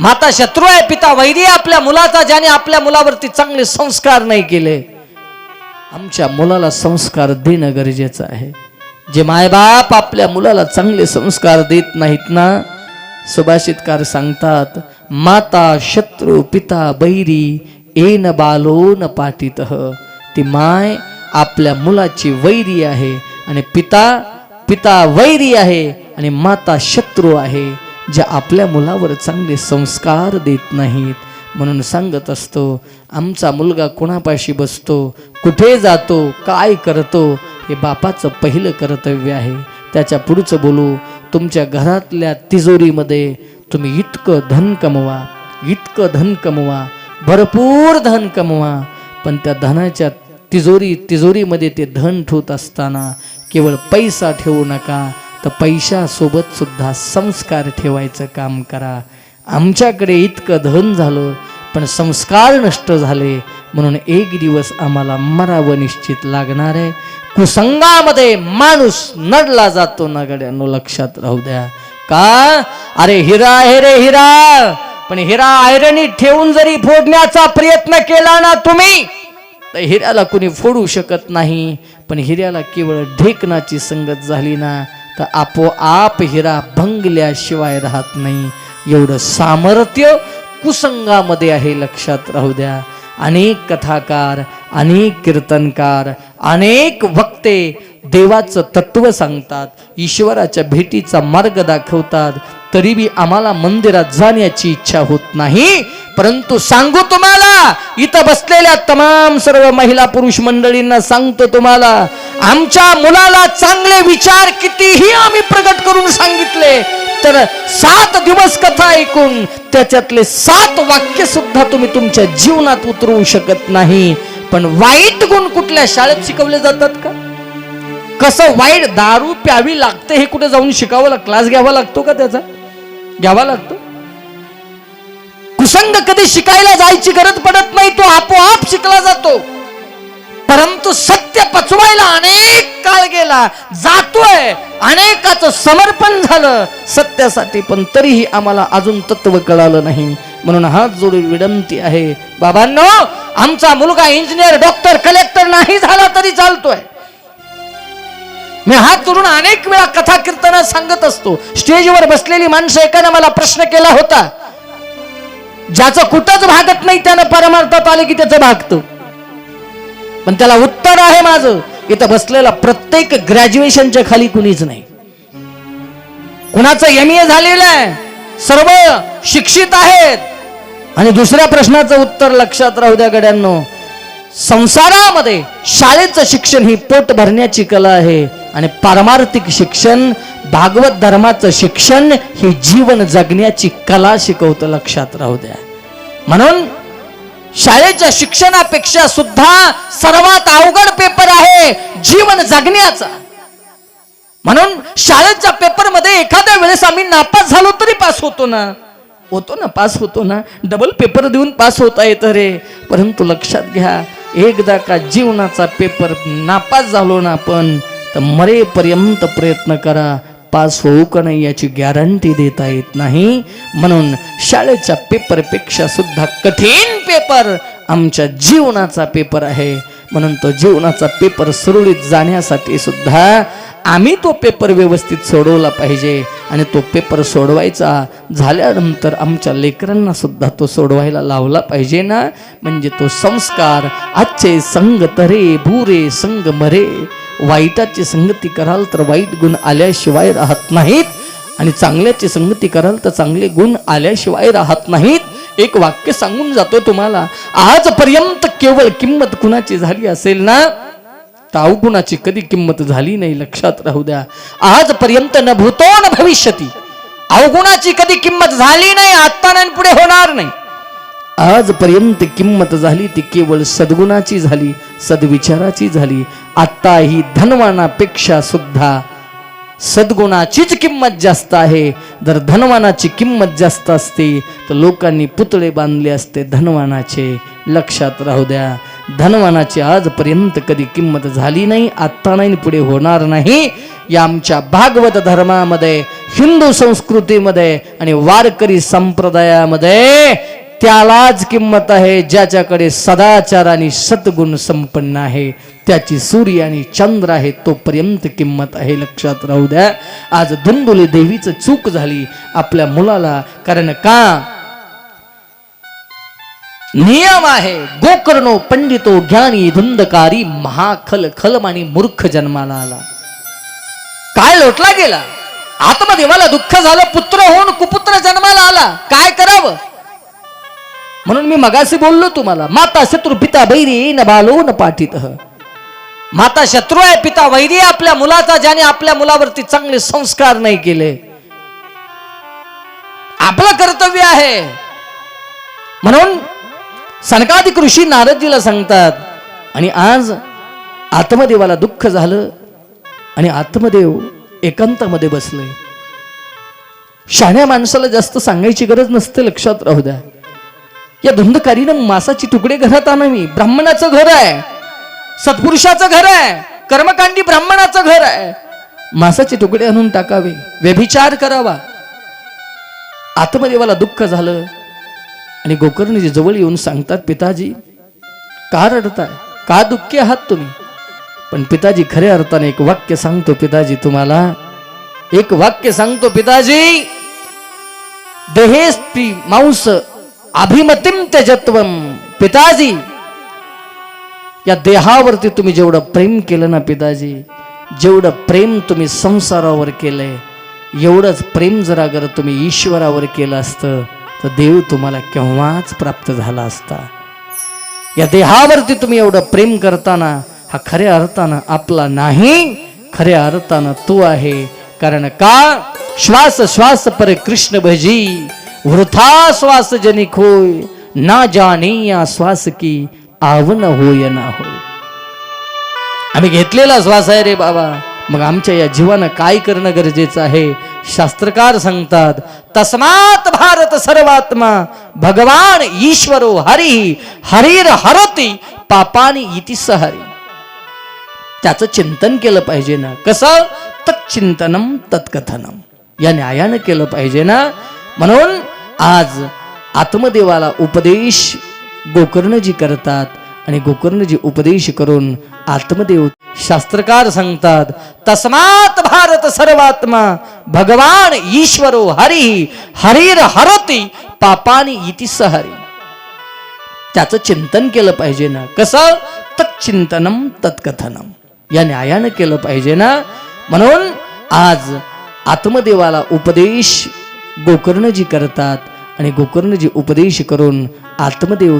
माता शत्रू आहे पिता वैरी आपल्या मुलाचा ज्याने आपल्या मुलावरती चांगले संस्कार नाही केले. आमच्या मुलाला संस्कार देणं गरजेचं आहे. जे मायबाप आपल्या मुलाला चांगले संस्कार देत नाहीत ना सुभाषितकार सांगतात माता शत्रू पिता बैरी एन बालो न पाठीत ती माय आपल्या मुलाची वैरी आहे आणि पिता पिता वैरी आहे आणि माता शत्रू आहे. जे आपल्या मुलावर चांगले संस्कार देत नाहीत. म्हणून सांगत असतो आमचा मुलगा कोणापाशी बसतो? कुठे जातो? काय करतो? हे बापाचं पहिलं कर्तव्य आहे. त्याच्या पुढचं बोलू तुमच्या घरातल्या तिजोरीमध्ये तुम्ही इतकं धन कमवा इतकं धन कमवा भरपूर धन कमवा. पण त्या धनाच्या तिजोरी तिजोरीमध्ये ते धन ठेवत असताना केवळ पैसा ठेवू नका. तर पैशासोबत सुद्धा संस्कार ठेवायचं काम करा. आमच्याकडे इतकं धन झालं पण संस्कार नष्ट झाले. म्हणून एक दिवस आम्हाला मरावं निश्चित लागणार आहे. कुसंगामध्ये माणूस नडला जातो ना गड्यानो लक्षात राहू द्या. का? अरे हिरा आहे रे हिरा. पण हिरा आयरणी ठेवून जरी फोडण्याचा प्रयत्न केला ना तुम्ही तर हिऱ्याला कुणी फोडू शकत नाही. पण हिऱ्याला केवळ ढेकणाची संगत झाली ना. तर आपोआप हिरा भंगल्याशिवाय राहत नाही. एवढं सामर्थ्य कुसंगामध्ये आहे लक्षात राहू द्या. अनेक कथाकार अनेक कीर्तनकार अनेक वक्ते देवाचं तत्व सांगतात ईश्वराच्या भेटीचा मार्ग दाखवतात तरी बी आम्हाला मंदिरात जाण्याची इच्छा होत नाही. परंतु सांगू तुम्हाला इथं बसलेल्या तमाम सर्व महिला पुरुष मंडळींना सांगतो तुम्हाला आमच्या मुलाला चांगले विचार कितीही आम्ही प्रगट करून सांगितले तर सात दिवस कथा ऐकून त्याच्यातले सात वाक्य सुद्धा तुम्ही तुमच्या जीवनात उतरवू शकत नाही. पण वाईट गुण कुठल्या शाळेत शिकवले जातात का? कसं वाईट दारू प्यावी लागते हे कुठे जाऊन शिकावं लाग क्लास घ्यावा लागतो का त्याचा? घ्यावा लागतो? प्रसंग कधी शिकायला जायची गरज पडत नाही तो आपोआप शिकला जातो. परंतु सत्य पचवायला अनेक काळ गेला जातोय. अनेकाचं समर्पण झालं सत्यासाठी पण तरीही आम्हाला अजून तत्व कळालं नाही. म्हणून हात जोडून विनंती आहे बाबांनो आमचा मुलगा इंजिनियर डॉक्टर कलेक्टर नाही झाला तरी चालतोय. मी हात जोडून अनेक वेळा कथा कीर्तन सांगत असतो. स्टेजवर बसलेली माणसं एकानं मला प्रश्न केला होता ज्याचं कुठंच भागत नाही त्यानं परमार्थात आले की त्याचं भागतं. पण त्याला उत्तर आहे माझं इथं बसलेला प्रत्येक ग्रॅज्युएशनच्या खाली कुणीच नाही. कुणाचं एम ए झालेलं आहे सर्व शिक्षित आहेत. आणि दुसऱ्या प्रश्नाचं उत्तर लक्षात राहू द्या गड्यांनो संसारामध्ये शाळेचं शिक्षण ही पोट भरण्याची कला आहे. आणि पारमार्थिक शिक्षण भागवत धर्माचं शिक्षण ही जीवन जगण्याची कला शिकवतं लक्षात राहू द्या. म्हणून शाळेच्या शिक्षणापेक्षा सुद्धा सर्वात अवघड पेपर आहे जीवन जगण्याचा. म्हणून शाळेच्या पेपरमध्ये एखाद्या वेळेस आम्ही नापास झालो तरी पास होतो ना. होतो ना पास होतो ना. डबल पेपर देऊन पास होता येतं रे. परंतु लक्षात घ्या एकदा का जीवनाचा पेपर नापास झालो ना आपण तर मरेपर्यंत प्रयत्न करा. पास होऊ का नाही याची गॅरंटी देता येत नाही. म्हणून शाळेच्या पेपरपेक्षा सुद्धा कठीण पेपर आमच्या जीवनाचा पेपर आहे. म्हणून तो जीवनाचा पेपर सुरळीत जाण्यासाठी सुद्धा आम्ही तो पेपर व्यवस्थित सोडवला पाहिजे. आणि तो पेपर सोडवायचा झाल्यानंतर आमच्या लेकरांना सुद्धा तो सोडवायला लावला पाहिजे ना. म्हणजे तो संस्कार आजचे संग तरे भुरे संग मरे. वाईटाची संगती कराल तर वाईट गुण आल्याशिवाय राहत नाहीत. आणि चांगल्याची संगती कराल तर चांगले गुण आल्याशिवाय राहत नाहीत. एक वाक्य सांगून जातो तुम्हाला. आजपर्यंत केवळ किंमत कुणाची झाली असेल ना? तर अवगुणाची कधी किंमत झाली नाही लक्षात राहू द्या. आजपर्यंत न भूतो न भविष्यती. अवगुणाची कधी किंमत झाली नाही आत्ता नाही आणि पुढे होणार नाही. आजपर्यंत किंमत झाली ती केवळ सद्गुणाची झाली सद्विचाराची झाली. आत्ता ही धनवानापेक्षा सुद्धा सद्गुणाचीच किंमत जास्त आहे. जर धनवानाची किंमत जास्त असते तर लोकांनी पुतळे बांधले असते धनवानाचे. लक्षात राहू द्या धनवानाची आजपर्यंत कधी किंमत झाली नाही आत्ता नाही पुढे होणार नाही. या आमच्या भागवत धर्मामध्ये हिंदू संस्कृतीमध्ये आणि वारकरी संप्रदायामध्ये त्यालाच किंमत आहे ज्याच्याकडे सदाचार आणि सद्गुण संपन्न आहे. त्याची सूर्य आणि चंद्र आहे तोपर्यंत किंमत आहे. लक्षात राहू द्या आज धुंदुली देवीचं चूक झाली आपल्या मुलाला कारण का? नियम आहे गोकर्णो पंडितो ज्ञानी धुंदकारी महाखल खलम आणि मूर्ख जन्माला आला. काय लोटला गेला? आतमध्ये मला दुःख झालं पुत्र होऊन कुपुत्र जन्माला आला. काय करावं? म्हणून मी मगाशी बोललो तुम्हाला माता शत्रू पिता बैरी न बालो न पाठीत. माता शत्रू आहे पिता वैरी आपल्या मुलाचा ज्याने आपल्या मुलावरती चांगले संस्कार नाही केले. आपलं कर्तव्य आहे. म्हणून सनकादिक ऋषी नारदजीला सांगतात आणि आज आत्मदेवाला दुःख झालं आणि आत्मदेव एकांतामध्ये बसले. शहाण्या माणसाला जास्त सांगायची गरज नसते लक्षात राहू द्या. या धुंदकारीनं मासाची तुकडे घरात आणावी. ब्राह्मणाचं घर आहे. सत्पुरुषाचं घर आहे. कर्मकांडी ब्राह्मणाचं घर आहे. मासाचे तुकडे आणून टाकावे. व्यभिचार करावा. आत्मदेवाला दुःख झालं. आणि गोकर्णजी जवळ येऊन सांगतात पिताजी का रडताय? का दुःखी आहात तुम्ही? पण पिताजी खऱ्या अर्थाने एक वाक्य सांगतो पिताजी तुम्हाला एक वाक्य सांगतो पिताजी देहेस्त्री मांस अभिमतिम त्यजत्वम पिताजी या देहावरती तुम्ही जेवढं प्रेम केलं ना पिताजी जेवढं प्रेम तुम्ही संसारावर केलंय एवढंच प्रेम जर अगर तुम्ही ईश्वरावर केलं असतं तर देव तुम्हाला केव्हाच प्राप्त झाला असता. या देहावरती तुम्ही एवढं प्रेम करताना हा खऱ्या अर्थानं आपला नाही खऱ्या अर्थानं तो आहे. कारण का? श्वास श्वास पर कृष्ण भजी. वृथा श्वास जनिक होय ना जाणीया श्वास की आवन होय ना होय. आम्ही घेतलेला श्वास आहे रे बाबा. मग आमच्या या जीवानं काय करणं गरजेचं आहे? शास्त्रकार सांगतात तस्मात भारत सर्वात्मा भगवान ईश्वरो हरी हरीर हरती पापानी इति सहरी त्याचं चिंतन केलं पाहिजे ना. कसं? तत्चिंतनम तत्कथनम या न्यायानं केलं पाहिजे ना. म्हणून आज आत्मदेवाला उपदेश गोकर्णजी करतात आणि गोकर्णजी उपदेश करून आत्मदेव शास्त्रकार सांगतात तस्मात भारत सर्वात्मा भगवान ईश्वरो हरी हरीर हरती पापानी इति सहरी त्याचं चिंतन केलं पाहिजे ना. कसं? तत्चिंतनम तत्कथनम या न्यायानं केलं पाहिजे ना. म्हणून आज आत्मदेवाला उपदेश गोकर्णजी करतात आणि गोकर्णजी उपदेश करून आत्मदेव